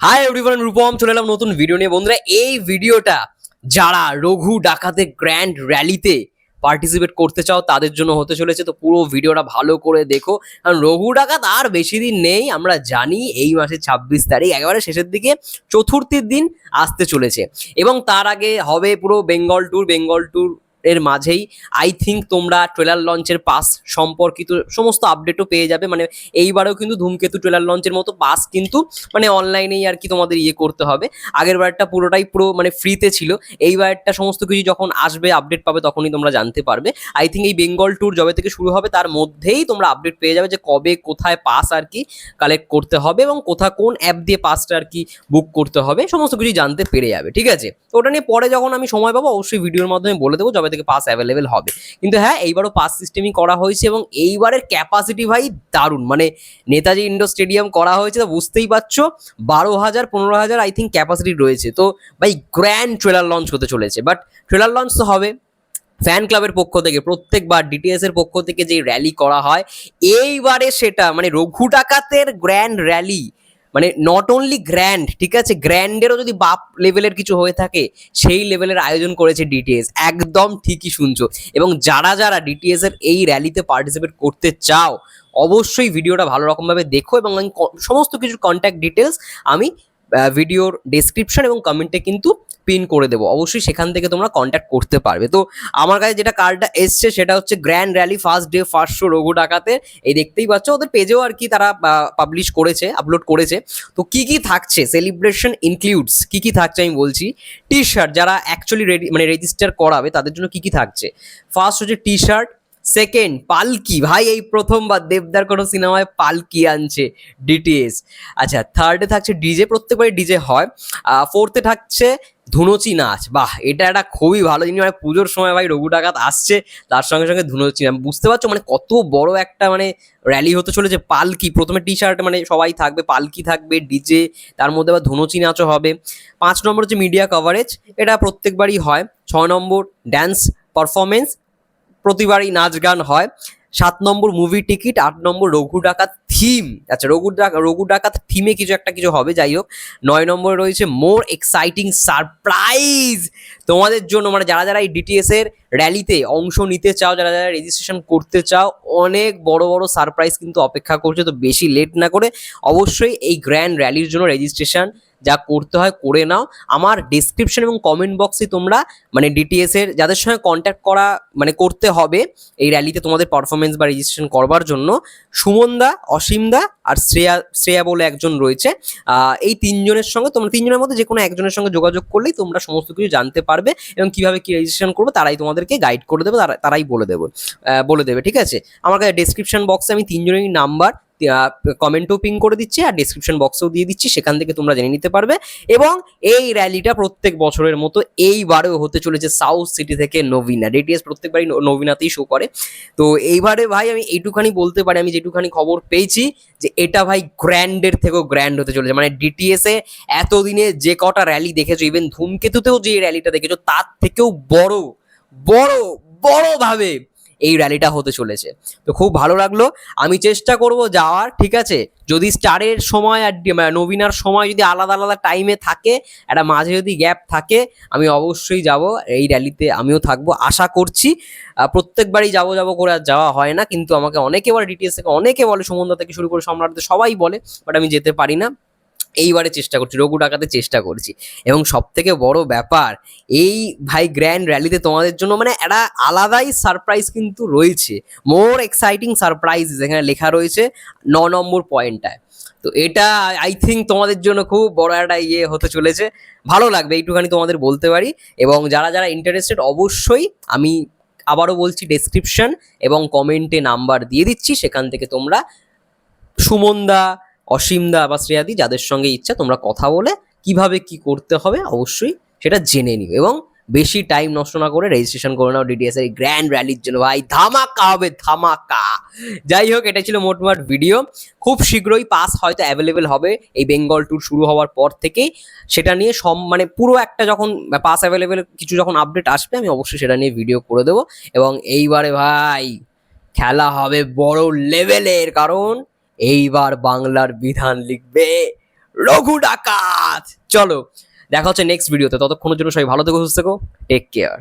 Hi everyone Rupam চলে এলাম নতুন ভিডিও নিয়ে। বন্ধুরা, এই ভিডিওটা যারা রঘু ডাকাতে গ্র্যান্ড র্যালিতে পার্টিসিপেট করতে চাও, তাদের জন্য হতে চলেছে। তো পুরো ভিডিওটা ভালো করে দেখো। কারণ রঘু ডাকাত আর বেশি দিন নেই, আমরা জানি এই মাসের ছাব্বিশ তারিখ, একেবারে শেষের দিকে চতুর্থীর দিন আসতে চলেছে। এবং তার আগে হবে পুরো বেঙ্গল ট্যুর বেঙ্গল ট্যুর এর মাঝেই আই থিঙ্ক তোমরা ট্রেলার লঞ্চের পাস সম্পর্কিত সমস্ত আপডেটও পেয়ে যাবে। মানে এইবারেও কিন্তু ধূমকেতু ট্রেলার লঞ্চের মতো পাস কিন্তু মানে অনলাইনেই আর কি তোমাদের ইয়ে করতে হবে। আগের বারটা পুরোটাই পুরো মানে ফ্রিতে ছিল। এই বারটা সমস্ত কিছু যখন আসবে আপডেট পাবে তখনই তোমরা জানতে পারবে। আই থিঙ্ক এই বেঙ্গল ট্যুর যবে থেকে শুরু হবে, তার মধ্যেই তোমরা আপডেট পেয়ে যাবে যে কবে, কোথায় পাস আর কি কালেক্ট করতে হবে এবং কোথা কোন অ্যাপ দিয়ে পাসটা আর কি বুক করতে হবে, সমস্ত কিছু জানতে পেরে যাবে, ঠিক আছে? ওটা নিয়ে পরে যখন আমি সময় পাবো, অবশ্যই ভিডিওর মাধ্যমে বলে দেবো, যবে থেকে পাস অ্যাভেলেবেল হবে। কিন্তু হ্যাঁ এইবারও পাস সিস্টেমই করা হয়েছে এবং এইবারের ক্যাপাসিটি ভাই দারুণ। মানে নেতাজি ইন্ডোর স্টেডিয়াম করা হয়েছে তো বুঝতেই পারছ, বারো হাজার, পনেরো হাজার আই থিঙ্ক ক্যাপাসিটি রয়েছে। তো ভাই গ্র্যান্ড ট্রেলার লঞ্চ হতে চলেছে। বাট ট্রেলার লঞ্চ তো হবে। ফ্যান ক্লাবের পক্ষ থেকে, প্রত্যেকবার ডিটিএস এর পক্ষ থেকে যে র্যালি করা হয়, এইবারে সেটা মানে রঘু ডাকাতের গ্র্যান্ড র্যালি মানে নট অনলি গ্র্যান্ড ঠিক আছে? গ্র্যান্ডেরও যদি বাপ লেভেলের কিছু হয়ে থাকে, সেই লেভেলের আয়োজন করেছে ডিটিএস একদম ঠিকই শুনছো। এবং যারা যারা ডিটিএস এর এই র্যালিতে পার্টিসিপেট করতে চাও, অবশ্যই ভিডিওটা ভালো রকমভাবে দেখো এবং আমি সমস্ত কিছুর কন্ট্যাক্ট ডিটেলস আমি ভিডিওর ডেসক্রিপশন এবং কমেন্টে কিন্তু পিন করে দেবো। অবশ্যই সেখান থেকে তোমরা কন্ট্যাক্ট করতে পারবে। তো আমার কাছে যেটা কার্ডটা এসছে সেটা হচ্ছে grand rally first day first show Raghu ডাকাতে। এই দেখতেই পাচ্ছ, ওদের পেজেও আর কি তারা পাবলিশ করেছে আপলোড করেছে। তো কি কি থাকছে? সেলিব্রেশন ইনক্লুডস কি কি থাকছে আমি বলছি। টি শার্ট যারা অ্যাকচুয়ালি রেডি মানে রেজিস্টার করাবে, তাদের জন্য কি কি থাকছে? ফার্স্ট হচ্ছে টি শার্ট সেকেন্ড পালকি। ভাই, এই প্রথমবার দেবদার কোনো সিনেমায় পালকি আনছে ডিটিএস আচ্ছা থার্ডে থাকছে ডিজে প্রত্যেকবারই ডিজে হয়। ফোর্থে থাকছে ধুনুচি নাচ। বাহ, এটা একটা খুবই ভালো জিনিস মানে পুজোর সময় ভাই রঘু ডাকাত আসছে, তার সঙ্গে সঙ্গে ধুনুচি নাচ। বুঝতে পারছ? মানে কত বড় একটা মানে র্যালি হতে চলেছে পালকি। প্রথমে টি শার্ট মানে সবাই থাকবে, পালকি থাকবে ডিজে তার মধ্যে আবার ধুনুচি নাচও হবে। পাঁচ নম্বর হচ্ছে মিডিয়া কভারেজ এটা প্রত্যেকবারই হয়। ছ নম্বর ড্যান্স পারফরমেন্স প্রতিবারই নাচ গান হয়। সাত নম্বর মুভি টিকিট আট নম্বর রঘু ডাকাত থিম আচ্ছা রঘু ডাকা রঘু ডাকাত থিমে কিছু একটা কিছু হবে, যাই হোক। নয় নম্বরে রয়েছে মোর এক্সাইটিং সারপ্রাইজ তোমাদের জন্য মানে যারা যারা এই ডিটিএস এর র্যালিতে অংশ নিতে চাও, যারা যারা রেজিস্ট্রেশন করতে চাও, অনেক বড় বড় সারপ্রাইজ কিন্তু অপেক্ষা করছে। তো বেশি লেট না করে অবশ্যই এই গ্র্যান্ড র্যালির জন্য রেজিস্ট্রেশন যা করতে হয় করে নাও। আমার ডিসক্রিপশন এবং কমেন্ট বক্সে তোমরা মানে ডিটিএস এর যাদের সঙ্গে কন্ট্যাক্ট করা মানে করতে হবে, এই র্যালিতে তোমাদের পারফরমেন্স বা রেজিস্ট্রেশন করবার জন্য সুমনদা, অসীমদা আর শ্রেয়া শ্রেয়া বলে একজন রয়েছে। এই তিনজনের সঙ্গে তোমরা তিনজনের মধ্যে যে কোনো একজনের সঙ্গে যোগাযোগ করলেই তোমরা সমস্ত কিছু জানতে পারবে এবং কীভাবে কি রেজিস্ট্রেশন করবে তারাই তোমাদেরকে গাইড করে দেবে, তারা- তারাই বলে দেবে বলে দেবে, ঠিক আছে? আমার কাছে ডেসক্রিপশন বক্সে আমি তিনজনেরই নাম্বার কমেন্টও পিং করে দিচ্ছি, আর ডিসক্রিপশন বক্সেও দিয়ে দিচ্ছি, সেখান থেকে তোমরা জেনে নিতে পারবে। এবং এই র্যালিটা প্রত্যেক বছরের মতো এইবারেও হতে চলেছে সাউথ সিটি থেকে নভিনা ডিটিএস প্রত্যেকবারই নবীনাতেই শো করে। তো এইবারে ভাই, আমি এইটুখানি বলতে পারি, আমি যেটুখানি খবর পেয়েছি, যে এটা ভাই গ্র্যান্ডের থেকেও গ্র্যান্ড হতে চলেছে। মানে ডিটিএস এতদিনে যে কটা র্যালি দেখেছ ইভেন ধূমকেতুতেও যে র্যালিটা দেখেছ, তার থেকেও বড় বড়, বড়ভাবে এই র্যালিটা হতে চলেছে। তো খুব ভালো লাগল। আমি চেষ্টা করব যাওয়ার, ঠিক আছে? যদি স্টারের সময় আর মানে নবীনার সময় যদি আলাদা আলাদা টাইমে থাকে, একটা মাঝে যদি গ্যাপ থাকে, আমি অবশ্যই যাব। এই র্যালিতে আমিও থাকব। আশা করছি প্রত্যেকবারই যাব যাব করে আর যাওয়া হয় না। কিন্তু আমাকে অনেকে বলে ডিটিএস থেকে অনেকে বলে সুমন্দা থেকে শুরু করে সম্রাটদের সবাই বলে বাট আমি যেতে পারি না। এইবারে চেষ্টা করছি, রঘু ডাকাতে চেষ্টা করছি। এবং সব থেকে বড় ব্যাপার, এই ভাই গ্র্যান্ড র্যালিতে তোমাদের জন্য মানে একটা আলাদাই সারপ্রাইজ কিন্তু রয়েছে। মোর এক্সাইটিং সারপ্রাইজ এখানে লেখা রয়েছে ন নম্বর পয়েন্টটায় তো এটা আই থিঙ্ক তোমাদের জন্য খুব বড় একটা ইয়ে হতে চলেছে। ভালো লাগবে, এইটুখানি তোমাদের বলতে পারি। এবং যারা যারা ইন্টারেস্টেড অবশ্যই আমি আবারও বলছি ডেসক্রিপশন এবং কমেন্টে নাম্বার দিয়ে দিচ্ছি। সেখান থেকে তোমরা সুমনদা অসীমদা বা শ্রেয়াদি যাদের সঙ্গে ইচ্ছা তোমরা কথা বলে কীভাবে কি করতে হবে অবশ্যই সেটা জেনে নিও এবং বেশি টাইম নষ্ট না করে রেজিস্ট্রেশন করে নাও ডিটিএস এর গ্র্যান্ড র্যালির জন্য। ভাই, ধামাকা হবে, ধামাকা। যাই হোক, এটা ছিল মোটমাট ভিডিও খুব শীঘ্রই পাস হয়তো অ্যাভেলেবেল হবে। এই বেঙ্গল ট্যুর শুরু হওয়ার পর থেকেই সেটা নিয়ে সম মানে পুরো একটা যখন পাস অ্যাভেলেবেল কিছু যখন আপডেট আসবে, আমি অবশ্যই সেটা নিয়ে ভিডিও করে দেবো। এবং এইবারে ভাই, খেলা হবে বড় লেভেলের কারণ এইবার বাংলার বিধান লিখবে রঘু ডাকাত। চলো, দেখা হচ্ছে নেক্সট ভিডিওতে ততক্ষণের জন্য সবাই ভালো থেকো, সুস্থ থেকো। Take care